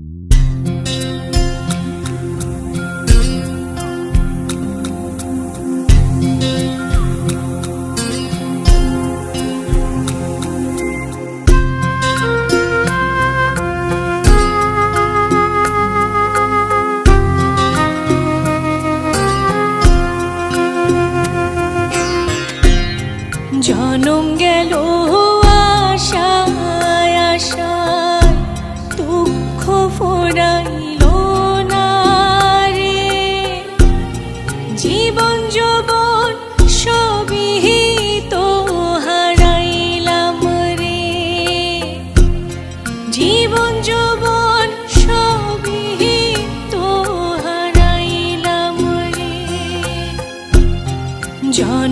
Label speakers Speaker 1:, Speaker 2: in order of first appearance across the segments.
Speaker 1: Mm-hmm.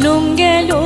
Speaker 1: Nungelung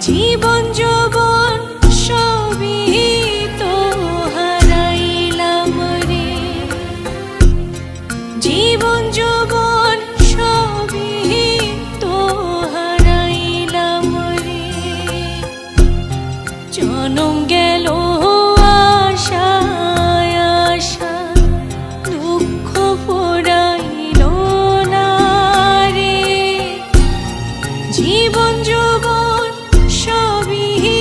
Speaker 1: জীবন যৌবন সবই তো হারাইলাম রে। জীবন যৌবন সবই তো হারাইলাম রে। জনম গেল জীবন যুবন me.